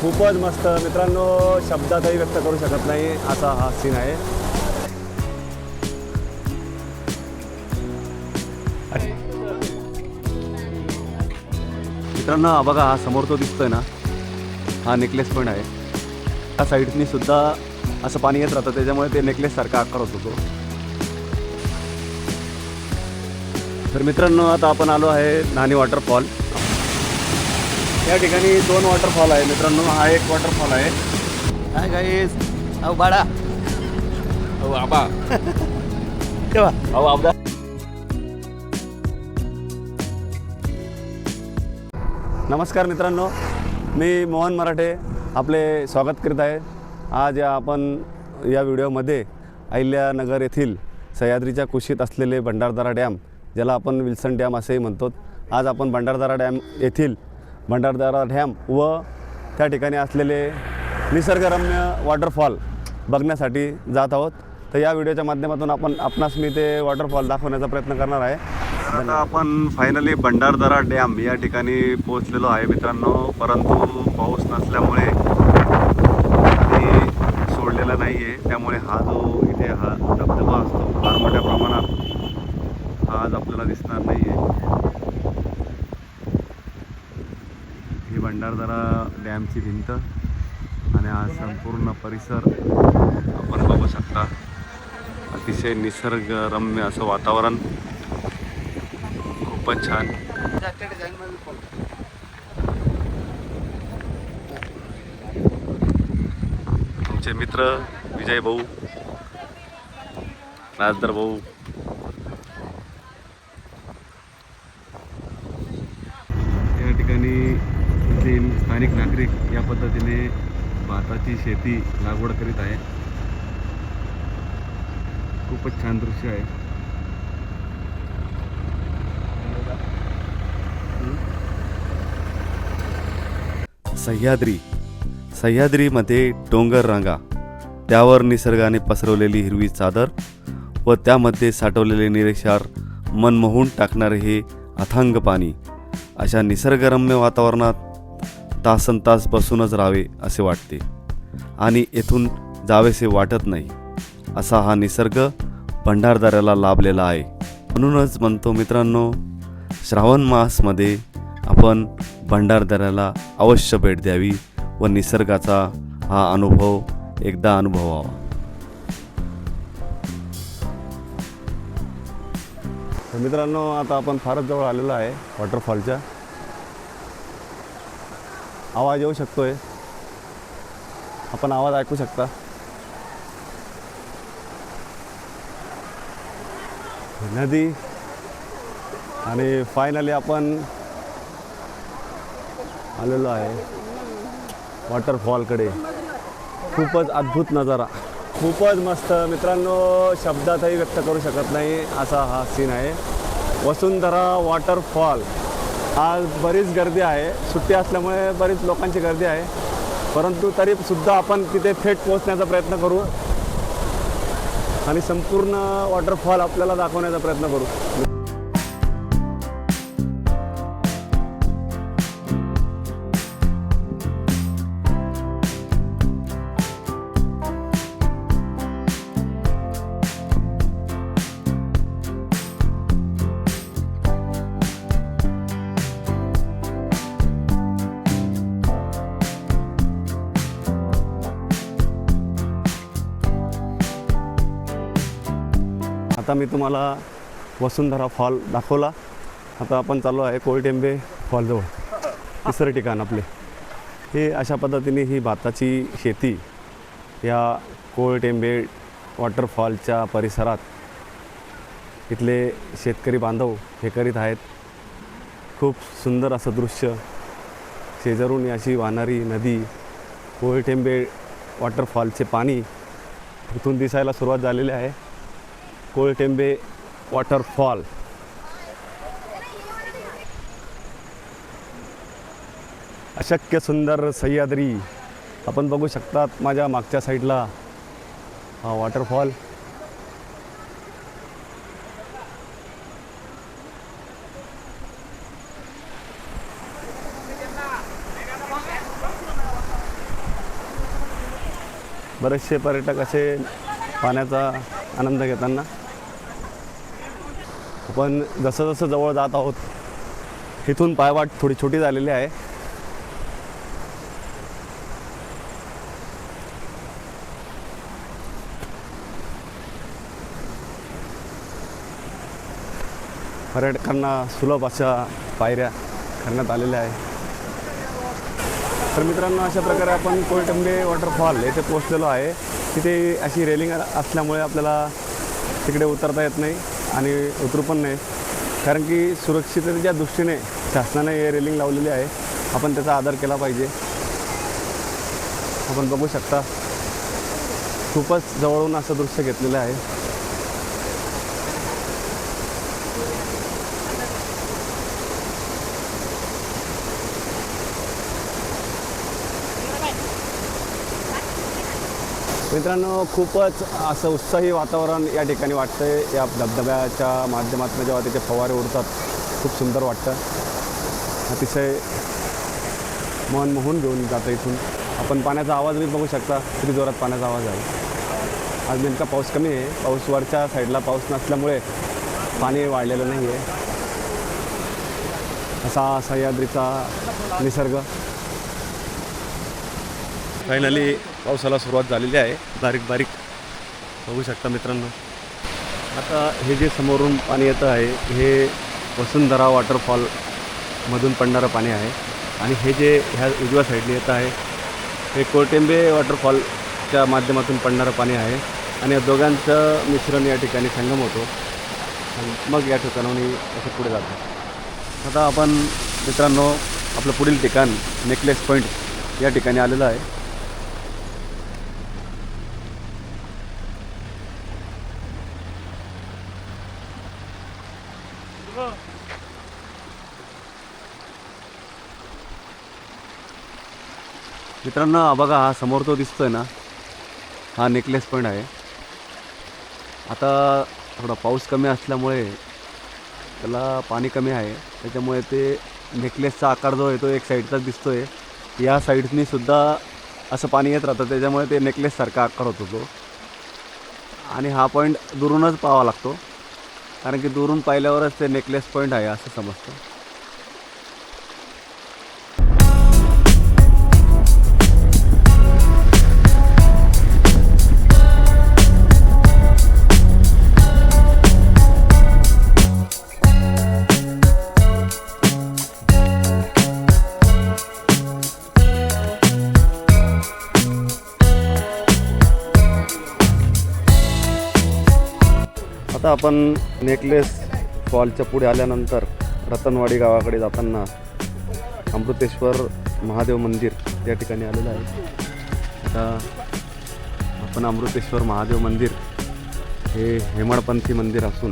खूपच मस्त. मित्रांनो शब्दातही व्यक्त करू शकत नाही असा हा सीन आहे. मित्रांनो बघा हा समोर तो दिसतोय ना. हा नेकलेस पण आहे. त्या साईडनी सुद्धा असं पाणी येत राहतं त्याच्यामुळे ते नेकलेस सारखा आकार होतो तो. तर मित्रांनो आता आपण आलो आहे नाणी वॉटरफॉल या ठिकाणी दोन वॉटरफॉल आहे मित्रांनो. हा एक वॉटरफॉल आहे. काय गाईस अहो बाळा. अहो आबा. ठेवा. अहो आबा. नमस्कार मित्रांनो. मी मोहन मराठे आपले स्वागत करीत आहे. आज या आपण या व्हिडिओमध्ये अहिल्यानगर येथील सह्याद्रीच्या कुशीत असलेले भंडारदरा डॅम ज्याला आपण विल्सन डॅम असेही म्हणतो. आज आपण भंडारदरा डॅम येथील भंडारदरा डॅम व त्या ठिकाणी असलेले निसर्गरम्य वॉटरफॉल बघण्यासाठी जात आहोत. तर या व्हिडिओच्या माध्यमातून आपण आपणास मी ते वॉटरफॉल दाखवण्याचा प्रयत्न करणार आहे. आता आपण फायनली भंडारदरा डॅम या ठिकाणी पोहोचलेलो आहे मित्रांनो. परंतु पाऊस नसल्यामुळे आणि सोडलेला नाही आहे त्यामुळे हा जो इथे हा धबधबा असतो फार मोठ्या प्रमाणात हा आज आपल्याला दिसणार नाही आहे भंडारदरा डॅमची भिंत आणि हा संपूर्ण परिसर आपण बघू शकता. अतिशय निसर्गरम्य असं वातावरण. खूपच छान. तुमचे मित्र विजय भाऊ राजदर भाऊ या ठिकाणी इथले स्थानिक नागरिक या पद्धतीने भाताची शेती लागवड करीत आहे. खूपच छान दृश्य आहे. सह्याद्री. सह्याद्रीमध्ये डोंगर रांगा त्यावर निसर्गाने पसरवलेली हिरवी चादर व त्यामध्ये साठवलेले निरेक्षार मनमोहून टाकणारे हे अथांग पाणी. अशा निसर्गरम्य वातावरणात तासन तास बसूनच राहावे असे वाटते. आणि येथून जावेसे वाटत नाही. असा हा निसर्ग भंडारदाऱ्याला लाभलेला आहे. म्हणूनच म्हणतो मित्रांनो श्रावण मासमध्ये आपण भंडारदऱ्याला अवश्य भेट द्यावी व निसर्गाचा हा अनुभव एकदा अनुभवावा. मित्रांनो आता आपण फारच जवळ आलेलो आहे वॉटरफॉलच्या आवाज येऊ शकतोय. आपण आवाज ऐकू शकता. नदी आणि फायनली आपण आलेलो आहे वॉटरफॉलकडे खूपच अद्भुत नजारा. खूपच मस्त. मित्रांनो शब्दातही व्यक्त करू शकत नाही असा हा सीन आहे. वसुंधरा वॉटरफॉल आज बरीच गर्दी आहे. सुट्टी असल्यामुळे बरीच लोकांची गर्दी आहे. परंतु तरी सुद्धा आपण तिथे थेट पोहोचण्याचा प्रयत्न करू आणि संपूर्ण वॉटरफॉल आपल्याला दाखवण्याचा प्रयत्न करू. आता मी तुम्हाला वसुंधरा फॉल दाखवला. आता आपण चालू आहे कोळटेंबे फॉलजवळ. तिसरं ठिकाण आपले. हे अशा पद्धतीने ही भाताची शेती या कोळटेंबे वॉटरफॉलच्या परिसरात इथले शेतकरी बांधव हे करीत आहेत. खूप सुंदर असं दृश्य. शेजारून अशी वाहणारी नदी कोळटेंबे वॉटरफॉलचे पाणी इथून दिसायला सुरुवात झालेली आहे. कोळटेंबे वॉटरफॉल. अशक्य सुंदर सह्याद्री. आपण बघू शकतात माझ्या मागच्या साईडला हा वॉटरफॉल. बरेचसे पर्यटक असे पाण्याचा आनंद घेताना आपण जसं जसं जवळ जात आहोत इथून पायवाट थोडी छोटी झालेली आहे. पर्यटकांना सुलभ अशा पायऱ्या करण्यात आलेल्या आहे. तर मित्रांनो अशा प्रकारे आपण कोळटंबे वॉटरफॉल येथे पोचलेलो आहे. तिथे अशी रेलिंग असल्यामुळे आपल्याला तिकडे उतरता येत नाही. आणि उतरू पण नाही कारण की सुरक्षिततेच्या दृष्टीने शासनाने हे रेलिंग लावलेली आहे. आपण त्याचा आदर केला पाहिजे. आपण बघू शकता. खूपच जवळून असं दृश्य घेतलेलं आहे. मित्रांनो खूपच असं उत्साही वातावरण या ठिकाणी वाटतंय. या धबधब्याच्या माध्यमातून जेव्हा त्याचे फवारे उडतात खूप सुंदर वाटतं. अतिशय मन मोहून घेऊन जातं इथून. आपण पाण्याचा आवाज बी बघू शकता. किती जोरात पाण्याचा आवाज आहे. आज नेमका पाऊस कमी आहे. पाऊस वरच्या साईडला पाऊस नसल्यामुळे पाणी वाढलेलं नाही आहे असा सह्याद्रीचा निसर्ग. फायनली पावसाला सुरुवात झालेली आहे. बारीक बारीक बघू शकता मित्रांनो. आता हे जे समोरून पाणी येतं आहे हे वसुंधरा वॉटरफॉलमधून पडणारं पाणी आहे. आणि हे जे ह्या उजव्या साईडने येतं आहे हे कोळटेंबे वॉटरफॉलच्या माध्यमातून पडणारं पाणी आहे. आणि या दोघांचं मिश्रण या ठिकाणी संगम होतो. आणि मग या ठिकाणाहून असं पुढे जातं. आता आपण मित्रांनो आपलं पुढील ठिकाण नेकलेस पॉईंट या ठिकाणी आलेलं आहे. मित्रांनो बघा हा समोर तो दिसतोय ना हा नेकलेस पॉईंट आहे. आता थोडा पाऊस कमी असल्यामुळे त्याला पाणी कमी आहे. त्याच्यामुळे ते नेकलेसचा आकार जो आहे तो एक साईडचाच दिसतोय. या साईडनीसुद्धा असं पाणी येत राहतं त्याच्यामुळे ते नेकलेससारखा आकार होतो तो. आणि हा पॉईंट दुरूनच पाहावा लागतो. कारण की दुरून पाहिल्यावरच ते नेकलेस पॉईंट आहे असं समजतं. आता आपण नेकलेस फॉलच्या पुढे आल्यानंतर रतनवाडी गावाकडे जाताना अमृतेश्वर महादेव मंदिर या ठिकाणी आलेलं आहे. आता आपण अमृतेश्वर महादेव मंदिर हे हेमाडपंथी मंदिर असून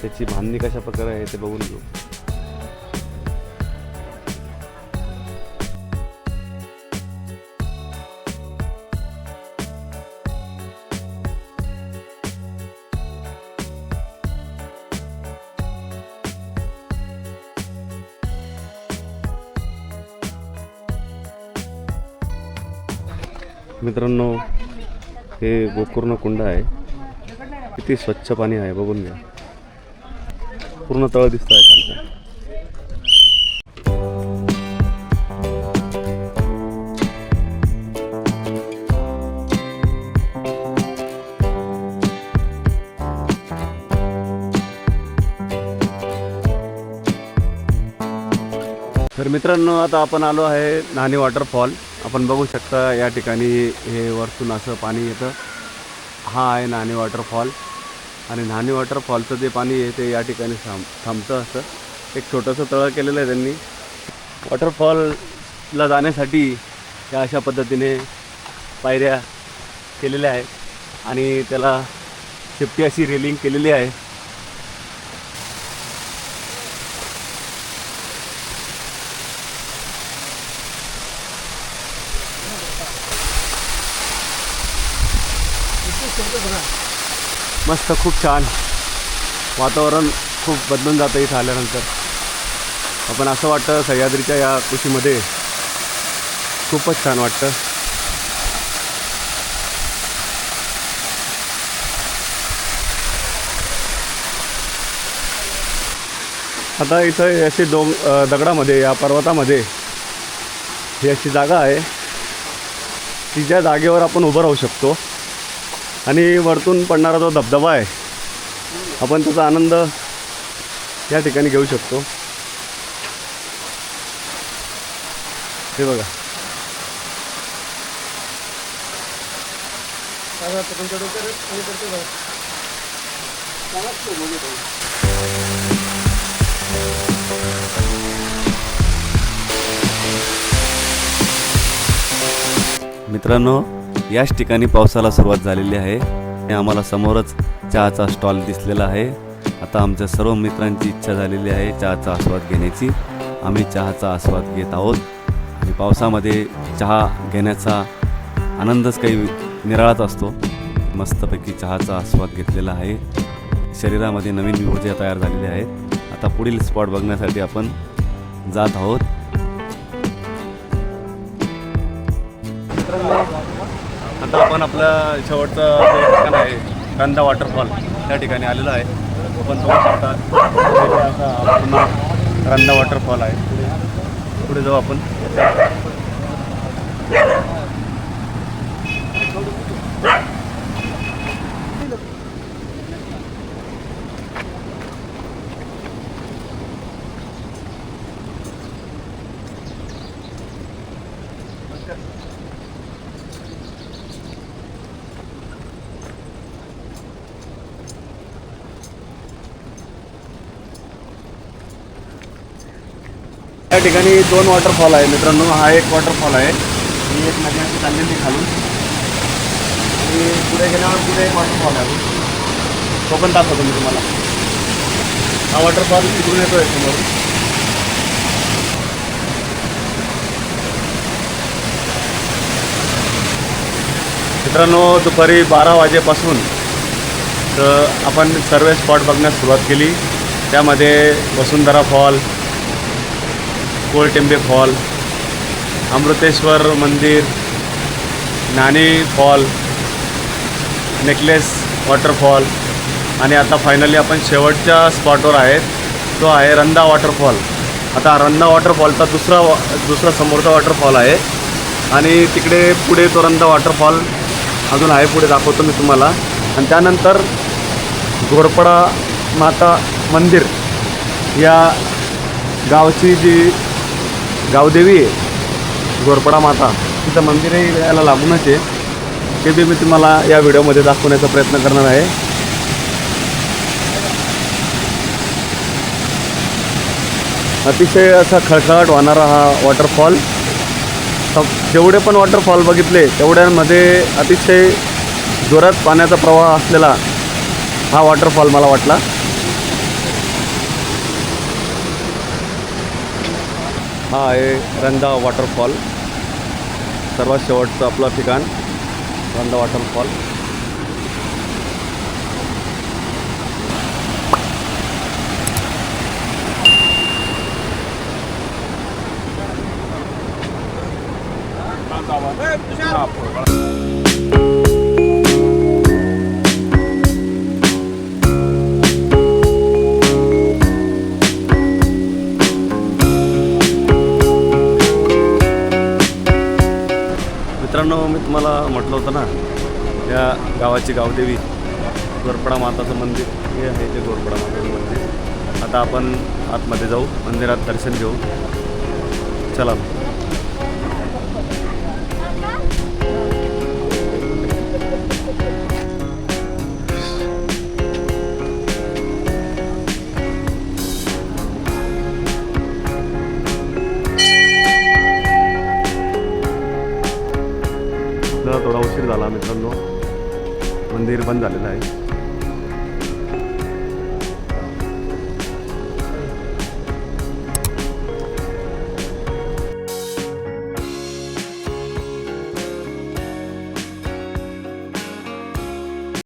त्याची बांधणी कशा प्रकारे आहे ते बघून घेऊ. मित्रांनो हे गोकर्ण कुंड आहे. किती स्वच्छ पाणी आहे बघून घ्या. पूर्ण तळ दिसत आहे त्यांचा तर मित्रांनो आता आपण आलो आहे नाणी वॉटरफॉल. आपण बघू शकता या ठिकाणी हे वरतून असं पाणी येतं. हा आहे नाणी वॉटरफॉल आणि नाणे वॉटरफॉलचं जे पाणी आहे ते या ठिकाणी थांब थांबतं असं. एक छोटंसं तळं केलेलं आहे त्यांनी. वॉटरफॉलला जाण्यासाठी या अशा पद्धतीने पायऱ्या केलेल्या आहेत आणि त्याला शेपटी अशी रेलिंग केलेली आहे. मस्त खूप छान. वातावरण खूप बदलून जातं इथं आल्यानंतर. आपण असं वाटतं सह्याद्रीच्या या कुशीमध्ये खूपच छान वाटतं. आता इथं असे डोंग दगडामध्ये या पर्वतामध्ये ही अशी जागा आहे. तिच्या जागेवर आपण उभं राहू शकतो आणि वरतून पडणारा जो धबधबा आहे आपण त्याचा आनंद या ठिकाणी घेऊ शकतो. हे बघा. मित्रांनो याच ठिकाणी पावसाला सुरुवात झालेली आहे. हे आम्हाला समोरच चहाचा स्टॉल दिसलेला आहे. आता आमच्या सर्व मित्रांची इच्छा झालेली आहे चहाचा आस्वाद घेण्याची. आम्ही चहाचा आस्वाद घेत आहोत. आणि पावसामध्ये चहा घेण्याचा आनंदच काही निराळाच असतो. मस्तपैकी चहाचा आस्वाद घेतलेला आहे. शरीरामध्ये नवीन ऊर्जा तयार झालेली आहे. आता पुढील स्पॉट बघण्यासाठी आपण जात आहोत. आता आपण आपलं शेवटचं जे ठिकाण आहे रंदा वॉटरफॉल त्या ठिकाणी आलेलो आहे. आपण बघू शकता पुन्हा असा वॉटरफॉल आहे. पुढे जाऊ आपण. ठिकाणी दोन वॉटरफॉल आहे मित्रांनो. हा एक वॉटरफॉल आहे. ही एक नदी अशी चाललेली खालून. आणि पुढे गेल्यावर पुढे एक वॉटरफॉल आहे. तो पण दाखवतो मी तुम्हाला. हा वॉटरफॉल इकडून आहे समोर मित्रांनो दुपारी बारा वाजेपासून तर आपण सर्व स्पॉट बघण्यास सुरुवात केली. त्यामध्ये वसुंधरा फॉल कोळटेंबे फॉल अमृतेश्वर मंदिर नाणी फॉल नेकलेस वॉटरफॉल आणि आता फायनली आपण शेवटच्या स्पॉटवर आहेत. तो आहे रंदा वॉटरफॉल. आता रंदा वॉटरफॉलचा दुसरा वॉ दुसरा समोरचा वॉटरफॉल आहे. आणि तिकडे पुढे तो रंदा वॉटरफॉल अजून आहे पुढे दाखवतो मी तुम्हाला. आणि त्यानंतर घोरपडा माता मंदिर या गावची जी गावदेवी आहे. घोरपडा माता. तिचं मंदिरही याला लागूनच आहे. ते बी मी तुम्हाला या व्हिडिओमध्ये दाखवण्याचा प्रयत्न करणार आहे. अतिशय असा खळखळाट वाहणारा हा वॉटरफॉल जेवढे पण वॉटरफॉल बघितले तेवढ्यांमध्ये अतिशय जोरात पाण्याचा प्रवाह असलेला हा वॉटरफॉल मला वाटला. हा आहे रंदा वॉटरफॉल. सर्वात शेवटचं आपलं ठिकाण रंदा वॉटरफॉल. मित्रांनो मी तुम्हाला म्हटलं होतं ना या गावाची गावदेवी गोरपडा माताचं मंदिर हे आहे ते गोरपडा माताचं मंदिर. आता आपण आतमध्ये जाऊ मंदिरात दर्शन घेऊ. चला. बंद झालेलं आहे.